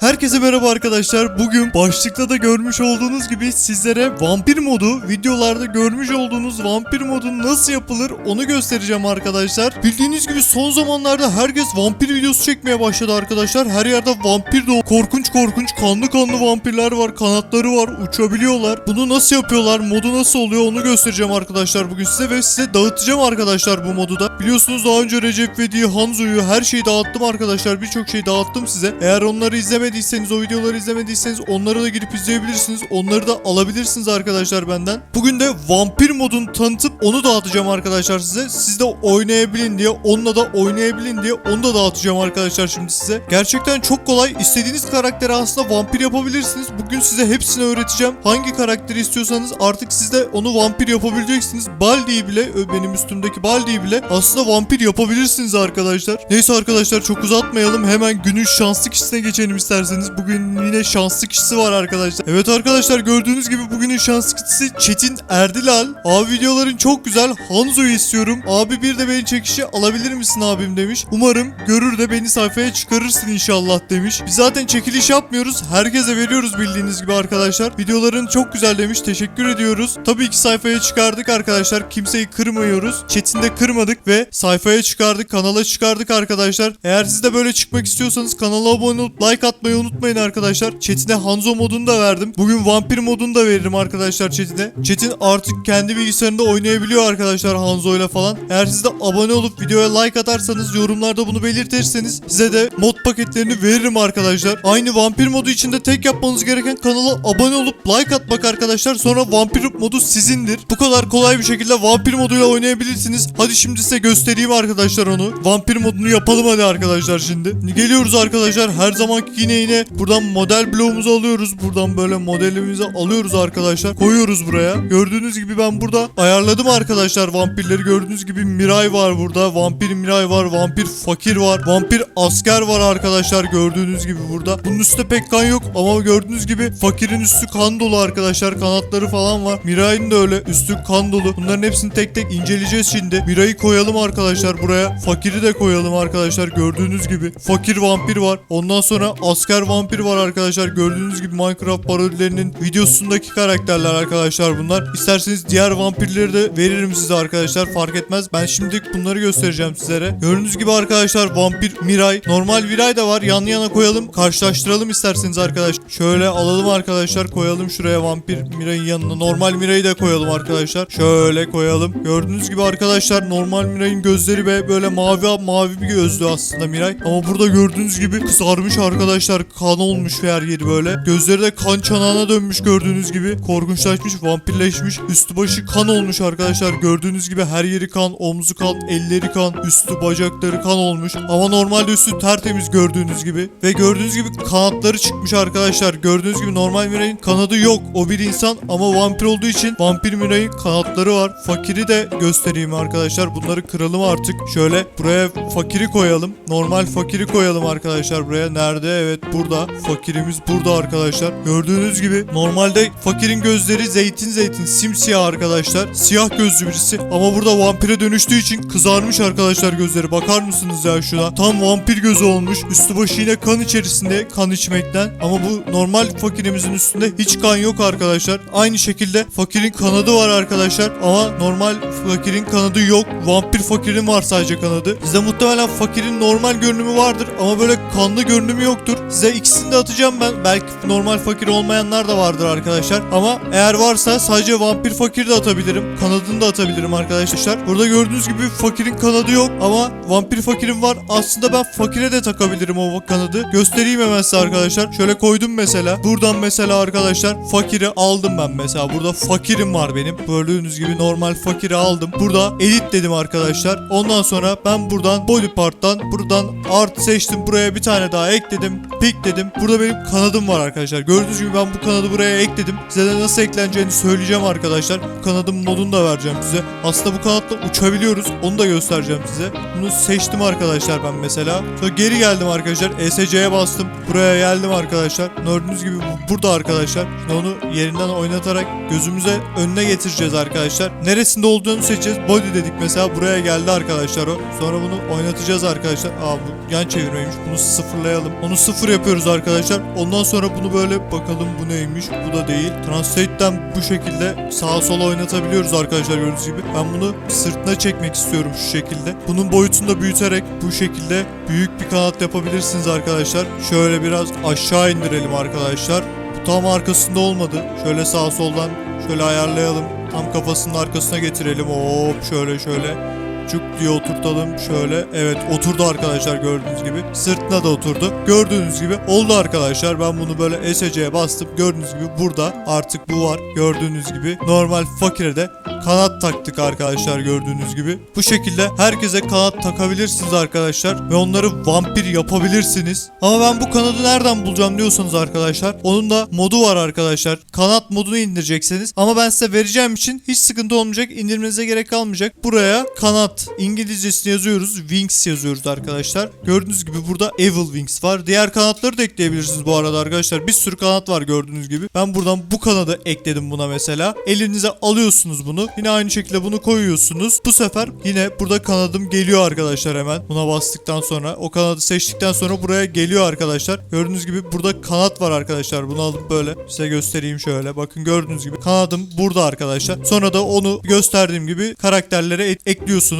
Herkese merhaba arkadaşlar. Bugün başlıkta da görmüş olduğunuz gibi sizlere vampir modu, videolarda görmüş olduğunuz vampir modu nasıl yapılır onu göstereceğim arkadaşlar. Bildiğiniz gibi son zamanlarda herkes vampir videosu çekmeye başladı arkadaşlar. Her yerde vampir de korkunç korkunç kanlı kanlı vampirler var, kanatları var, uçabiliyorlar. Bunu nasıl yapıyorlar, modu nasıl oluyor onu göstereceğim arkadaşlar bugün size ve size dağıtacağım arkadaşlar bu modu da. Biliyorsunuz daha önce Recep Vedi'yi, Hanzo'yu her şeyi dağıttım arkadaşlar. Birçok şey dağıttım size. Eğer onları izlemediyseniz, o videoları izlemediyseniz onları da girip izleyebilirsiniz. Onları da alabilirsiniz arkadaşlar benden. Bugün de vampir modunu tanıtıp onu dağıtacağım arkadaşlar size. Siz de oynayabilin diye, onunla da oynayabilin diye onu da dağıtacağım arkadaşlar şimdi size. Gerçekten çok kolay. İstediğiniz karakteri aslında vampir yapabilirsiniz. Bugün size hepsini öğreteceğim. Hangi karakteri istiyorsanız artık siz de onu vampir yapabileceksiniz. Baldi'yi bile, benim üstümdeki Baldi'yi bile aslında vampir yapabilirsiniz arkadaşlar. Neyse arkadaşlar çok uzatmayalım. Hemen günün şanslı kişisine geçelim isterseniz. Bugün yine şanslı kişisi var arkadaşlar. Evet arkadaşlar gördüğünüz gibi bugünün şanslı kişisi Çetin Erdilal. Abi videoların çok güzel. Hanzo'yu istiyorum. Abi bir de beni çekişi alabilir misin abim demiş. Umarım görür de beni sayfaya çıkarırsın inşallah demiş. Biz zaten çekiliş yapmıyoruz. Herkese veriyoruz bildiğiniz gibi arkadaşlar. Videoların çok güzel demiş. Teşekkür ediyoruz. Tabii ki sayfaya çıkardık arkadaşlar. Kimseyi kırmıyoruz. Çetin de kırmadık ve sayfaya çıkardık. Kanala çıkardık arkadaşlar. Eğer siz de böyle çıkmak istiyorsanız kanala abone olup like atmayı unutmayın arkadaşlar. Çetin'e Hanzo modunu da verdim. Bugün vampir modunu da veririm arkadaşlar Çetin'e. Çetin artık kendi bilgisayarında oynayabiliyor arkadaşlar Hanzo ile falan. Eğer siz de abone olup videoya like atarsanız yorumlarda bunu belirtirseniz size de mod paketlerini veririm arkadaşlar. Aynı vampir modu içinde tek yapmanız gereken kanala abone olup like atmak arkadaşlar. Sonra vampir modu sizindir. Bu kadar kolay bir şekilde vampir moduyla oynayabilirsiniz. Hadi şimdi size göstereyim arkadaşlar onu. Vampir modunu yapalım hadi arkadaşlar şimdi. Geliyoruz arkadaşlar. Her zamanki yine yine buradan model bloğumuzu alıyoruz. Buradan böyle modelimizi alıyoruz arkadaşlar. Koyuyoruz buraya. Gördüğünüz gibi ben burada ayarladım arkadaşlar vampirleri. Gördüğünüz gibi Miray var burada. Vampir Miray var. Vampir Fakir var. Vampir Asker var arkadaşlar. Gördüğünüz gibi burada. Bunun üstünde pek kan yok ama gördüğünüz gibi Fakir'in üstü kan dolu arkadaşlar. Kanatları falan var. Miray'ın da öyle üstü kan dolu. Bunların hepsini tek tek inceleyeceğiz şimdi. Miray'ı koyalım arkadaşlar buraya. Fakir'i de koyalım arkadaşlar. Gördüğünüz gibi. Fakir vampir var. Ondan sonra asker vampir var arkadaşlar. Gördüğünüz gibi Minecraft parodilerinin videosundaki karakterler arkadaşlar bunlar. İsterseniz diğer vampirleri de veririm size arkadaşlar. Fark etmez. Ben şimdilik bunları göstereceğim sizlere. Gördüğünüz gibi arkadaşlar vampir Miray. Normal Miray da var. Yan yana koyalım. Karşılaştıralım isterseniz arkadaş. Şöyle alalım arkadaşlar. Koyalım şuraya vampir Miray'ın yanına. Normal Miray'ı da koyalım arkadaşlar. Şöyle koyalım. Gördüğünüz gibi arkadaşlar normal Miray'ın gözleri böyle mavi mavi bir gözlü aslında Miray. Ama burada gördüğünüz gibi kızarmış arkadaşlar. Kan olmuş her yeri böyle. Gözleri de kan çanağına dönmüş gördüğünüz gibi. Korkunçlaşmış, vampirleşmiş. Üstü başı kan olmuş arkadaşlar. Gördüğünüz gibi her yeri kan, omzu kan, elleri kan, üstü bacakları kan olmuş. Ama normalde üstü tertemiz gördüğünüz gibi. Ve gördüğünüz gibi kanatları çıkmış arkadaşlar. Gördüğünüz gibi normal Miray'ın kanadı yok. O bir insan ama vampir olduğu için vampir Miray'ın kanatları var. Fakiri de göstereyim arkadaşlar. Bunları kıralım artık. Şöyle buraya fakiri koyalım. Normal fakiri koyalım arkadaşlar buraya. Nerede? Evet burada. Fakirimiz burada arkadaşlar. Gördüğünüz gibi normalde fakirin gözleri zeytin zeytin simsiyah arkadaşlar. Siyah gözlü birisi. Ama burada vampire dönüştüğü için kızarmış arkadaşlar gözleri. Bakar mısınız ya şuna? Tam vampir gözü olmuş. Üstü başı yine kan içerisinde kan içmekten. Ama bu normal fakirimizin üstünde hiç kan yok arkadaşlar. Aynı şekilde fakirin kanadı var arkadaşlar. Ama normal fakirin kanadı yok. Vampir fakirin var sadece kanadı. Size muhtemelen fakirin normal görünümü vardır ama böyle kanlı görünümü yoktur. Size ikisini de atacağım ben. Belki normal fakir olmayanlar da vardır arkadaşlar. Ama eğer varsa sadece vampir fakir de atabilirim. Kanadını da atabilirim arkadaşlar. Burada gördüğünüz gibi fakirin kanadı yok ama vampir fakirin var. Aslında ben fakire de takabilirim o kanadı. Göstereyim hemen size arkadaşlar. Şöyle koydum mesela. Buradan mesela arkadaşlar fakiri aldım ben mesela. Burada fakirim var benim. Gördüğünüz gibi normal fakiri aldım. Burada edit dedim arkadaşlar. Ondan sonra ben buradan body part'tan buradan art seçtim. Buraya bir tane daha ekledim. Pick dedim. Burada benim kanadım var arkadaşlar. Gördüğünüz gibi ben bu kanadı buraya ekledim. Size de nasıl ekleneceğini söyleyeceğim arkadaşlar. Kanadın modunu da vereceğim size. Aslında bu kanatla uçabiliyoruz. Onu da göstereceğim size. Bunu seçtim arkadaşlar ben mesela. Sonra geri geldim arkadaşlar. ESC'ye bastım. Buraya geldim arkadaşlar. Gördüğünüz gibi bu burada arkadaşlar. Şimdi onu yerinden oynatarak gözümüze önüne getireceğiz arkadaşlar. Neresinde olduğunu seçeceğiz. Body dedik mesela. Buraya geldi arkadaşlar o. Sonra bunu oynatacağız arkadaşlar. Aa bu yan çevirmeymiş. Bunu sıfırlayalım. Onu sıfır yapıyoruz arkadaşlar. Ondan sonra bunu böyle bakalım bu neymiş bu da değil. Translate'den bu şekilde sağa sola oynatabiliyoruz arkadaşlar gördüğünüz gibi. Ben bunu sırtına çekmek istiyorum şu şekilde. Bunun boyutunu da büyüterek bu şekilde büyük bir kanat yapabilirsiniz arkadaşlar. Şöyle biraz aşağı indirelim arkadaşlar. Bu tam arkasında olmadı. Şöyle sağ soldan şöyle ayarlayalım. Tam kafasının arkasına getirelim. Hop şöyle şöyle. Çuk diye oturtalım şöyle. Evet oturdu arkadaşlar gördüğünüz gibi. Sırtına da oturdu. Gördüğünüz gibi oldu arkadaşlar. Ben bunu böyle SC'ye bastım. Gördüğünüz gibi burada artık bu var. Gördüğünüz gibi. Normal fakire de kanat taktık arkadaşlar gördüğünüz gibi. Bu şekilde herkese kanat takabilirsiniz arkadaşlar. Ve onları vampir yapabilirsiniz. Ama ben bu kanadı nereden bulacağım diyorsanız arkadaşlar. Onun da modu var arkadaşlar. Kanat modunu indireceksiniz. Ama ben size vereceğim için hiç sıkıntı olmayacak. İndirmenize gerek kalmayacak. Buraya kanat İngilizcesini yazıyoruz. Wings yazıyoruz arkadaşlar. Gördüğünüz gibi burada Evil Wings var. Diğer kanatları da ekleyebilirsiniz bu arada arkadaşlar. Bir sürü kanat var gördüğünüz gibi. Ben buradan bu kanadı ekledim buna mesela. Elinize alıyorsunuz bunu. Yine aynı şekilde bunu koyuyorsunuz. Bu sefer yine burada kanadım geliyor arkadaşlar hemen. Buna bastıktan sonra o kanadı seçtikten sonra buraya geliyor arkadaşlar. Gördüğünüz gibi burada kanat var arkadaşlar. Bunu alıp böyle size göstereyim şöyle. Bakın gördüğünüz gibi kanadım burada arkadaşlar. Sonra da onu gösterdiğim gibi karakterlere e-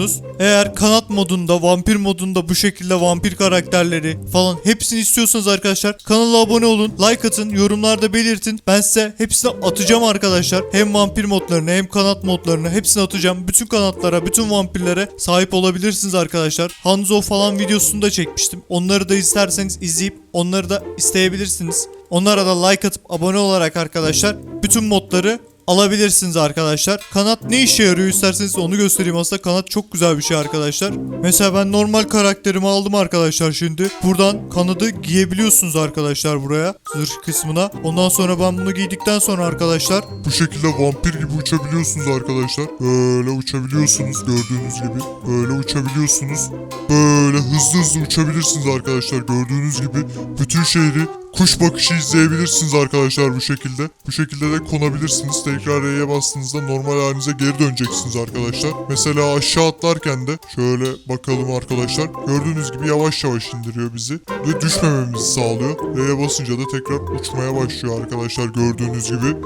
ekliyorsunuz. Eğer kanat modunda, vampir modunda bu şekilde vampir karakterleri falan hepsini istiyorsanız arkadaşlar kanala abone olun, like atın, yorumlarda belirtin. Ben size hepsini atacağım arkadaşlar. Hem vampir modlarını hem kanat modlarını hepsini atacağım. Bütün kanatlara, bütün vampirlere sahip olabilirsiniz arkadaşlar. Hanzo falan videosunu da çekmiştim. Onları da isterseniz izleyip onları da isteyebilirsiniz. Onlara da like atıp abone olarak arkadaşlar bütün modları alabilirsiniz arkadaşlar. Kanat ne işe yarıyor isterseniz onu göstereyim. Aslında kanat çok güzel bir şey arkadaşlar. Mesela ben normal karakterimi aldım arkadaşlar şimdi. Buradan kanadı giyebiliyorsunuz arkadaşlar buraya. Zırh kısmına. Ondan sonra ben bunu giydikten sonra arkadaşlar Bu şekilde vampir gibi uçabiliyorsunuz arkadaşlar. Böyle uçabiliyorsunuz gördüğünüz gibi. Böyle uçabiliyorsunuz. Böyle hızlı hızlı uçabilirsiniz arkadaşlar. Gördüğünüz gibi bütün şehri kuş bakışı izleyebilirsiniz arkadaşlar bu şekilde. Bu şekilde de konabilirsiniz. Tekrar R'ye bastığınızda normal halinize geri döneceksiniz arkadaşlar. Mesela aşağı atlarken de şöyle bakalım arkadaşlar. Gördüğünüz gibi yavaş yavaş indiriyor bizi. Ve düşmememizi sağlıyor. R'ye basınca da tekrar uçmaya başlıyor arkadaşlar gördüğünüz gibi.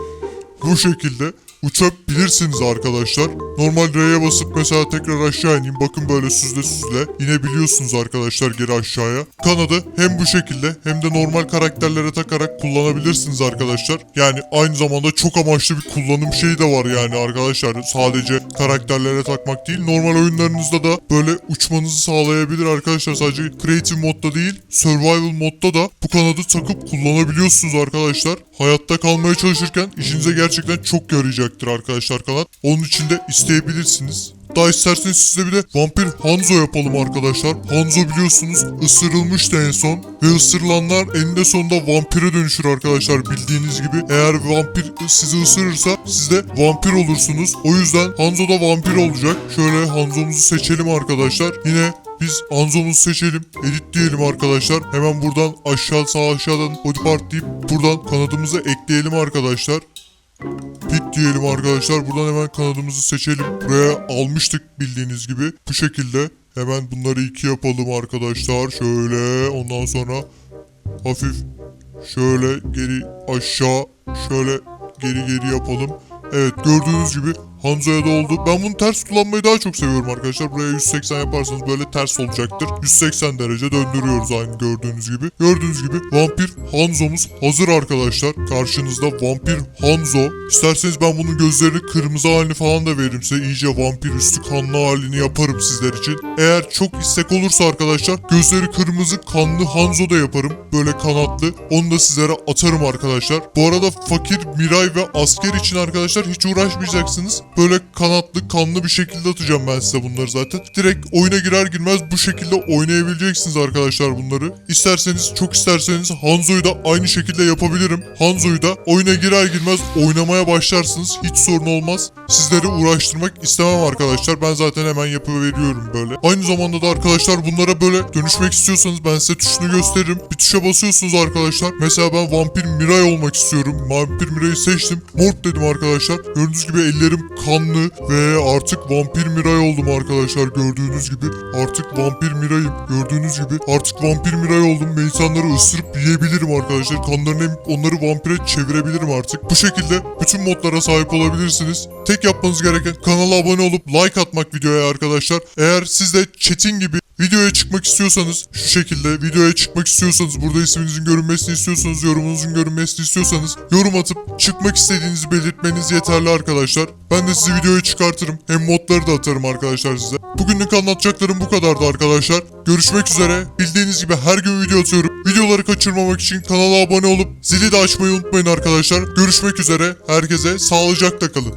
Bu şekilde uçabilirsiniz arkadaşlar. Normal R'ye basıp mesela tekrar aşağı ineyim. Bakın böyle süzle süzle inebiliyorsunuz arkadaşlar geri aşağıya. Kanadı hem bu şekilde hem de normal karakterlere takarak kullanabilirsiniz arkadaşlar. Yani aynı zamanda çok amaçlı bir kullanım şeyi de var yani arkadaşlar. Sadece karakterlere takmak değil. Normal oyunlarınızda da böyle uçmanızı sağlayabilir arkadaşlar. Sadece Creative modda değil Survival modda da bu kanadı takıp kullanabiliyorsunuz arkadaşlar. Hayatta kalmaya çalışırken işinize gerçekten çok yarayacaktır arkadaşlar kanat. Onun için de isteyebilirsiniz. Daha isterseniz size bir de vampir Hanzo yapalım arkadaşlar. Hanzo biliyorsunuz ısırılmıştı en son. Ve ısırılanlar eninde sonunda vampire dönüşür arkadaşlar bildiğiniz gibi. Eğer vampir sizi ısırırsa siz de vampir olursunuz. O yüzden Hanzo da vampir olacak. Şöyle Hanzo'muzu seçelim arkadaşlar. Yine biz Hanzo'muzu seçelim. Edit diyelim arkadaşlar. Hemen buradan aşağı sağ aşağıdan body part deyip buradan kanadımızı ekleyelim arkadaşlar. Pik diyelim arkadaşlar. Buradan hemen kanadımızı seçelim. Buraya almıştık bildiğiniz gibi. Bu şekilde hemen bunları iki yapalım arkadaşlar. Şöyle ondan sonra hafif şöyle geri aşağı şöyle geri geri yapalım. Evet gördüğünüz gibi Hanzo'ya da oldu. Ben bunu ters kullanmayı daha çok seviyorum arkadaşlar. Buraya 180 yaparsanız böyle ters olacaktır. 180 derece döndürüyoruz aynı gördüğünüz gibi. Gördüğünüz gibi vampir Hanzo'muz hazır arkadaşlar. Karşınızda vampir Hanzo. İsterseniz ben bunun gözlerini kırmızı halini falan da veririm size. İyice vampir üstü kanlı halini yaparım sizler için. Eğer çok istek olursa arkadaşlar gözleri kırmızı kanlı Hanzo da yaparım. Böyle kanatlı. Onu da sizlere atarım arkadaşlar. Bu arada fakir, Miray ve asker için arkadaşlar hiç uğraşmayacaksınız. Böyle kanatlı, kanlı bir şekilde atacağım ben size bunları zaten. Direkt oyuna girer girmez bu şekilde oynayabileceksiniz arkadaşlar bunları. İsterseniz, çok isterseniz Hanzo'yu da aynı şekilde yapabilirim. Hanzo'yu da oyuna girer girmez oynamaya başlarsınız. Hiç sorun olmaz. Sizleri uğraştırmak istemem arkadaşlar. Ben zaten hemen yapıveriyorum böyle. Aynı zamanda da arkadaşlar bunlara böyle dönüşmek istiyorsanız ben size tuşunu gösteririm. Bir tuşa basıyorsunuz arkadaşlar. Mesela ben vampir Miray olmak istiyorum. Vampir Miray'ı seçtim. Mort dedim arkadaşlar. Gördüğünüz gibi ellerim kanlı ve artık vampir Miray oldum arkadaşlar gördüğünüz gibi. Artık vampir Miray'ım gördüğünüz gibi. Artık vampir Miray oldum ve insanları ısırıp yiyebilirim arkadaşlar. Kanlarını emip onları vampire çevirebilirim artık. Bu şekilde bütün modlara sahip olabilirsiniz. Tek yapmanız gereken kanala abone olup like atmak videoya arkadaşlar. Eğer siz de Çetin gibi videoya çıkmak istiyorsanız şu şekilde videoya çıkmak istiyorsanız burada isminizin görünmesini istiyorsanız yorumunuzun görünmesini istiyorsanız yorum atıp çıkmak istediğinizi belirtmeniz yeterli arkadaşlar. Ben de sizi videoya çıkartırım. Hem modları da atarım arkadaşlar size. Bugünlük anlatacaklarım bu kadardı arkadaşlar. Görüşmek üzere. Bildiğiniz gibi her gün video atıyorum. Videoları kaçırmamak için kanala abone olup zili de açmayı unutmayın arkadaşlar. Görüşmek üzere. Herkese sağlıcakla kalın.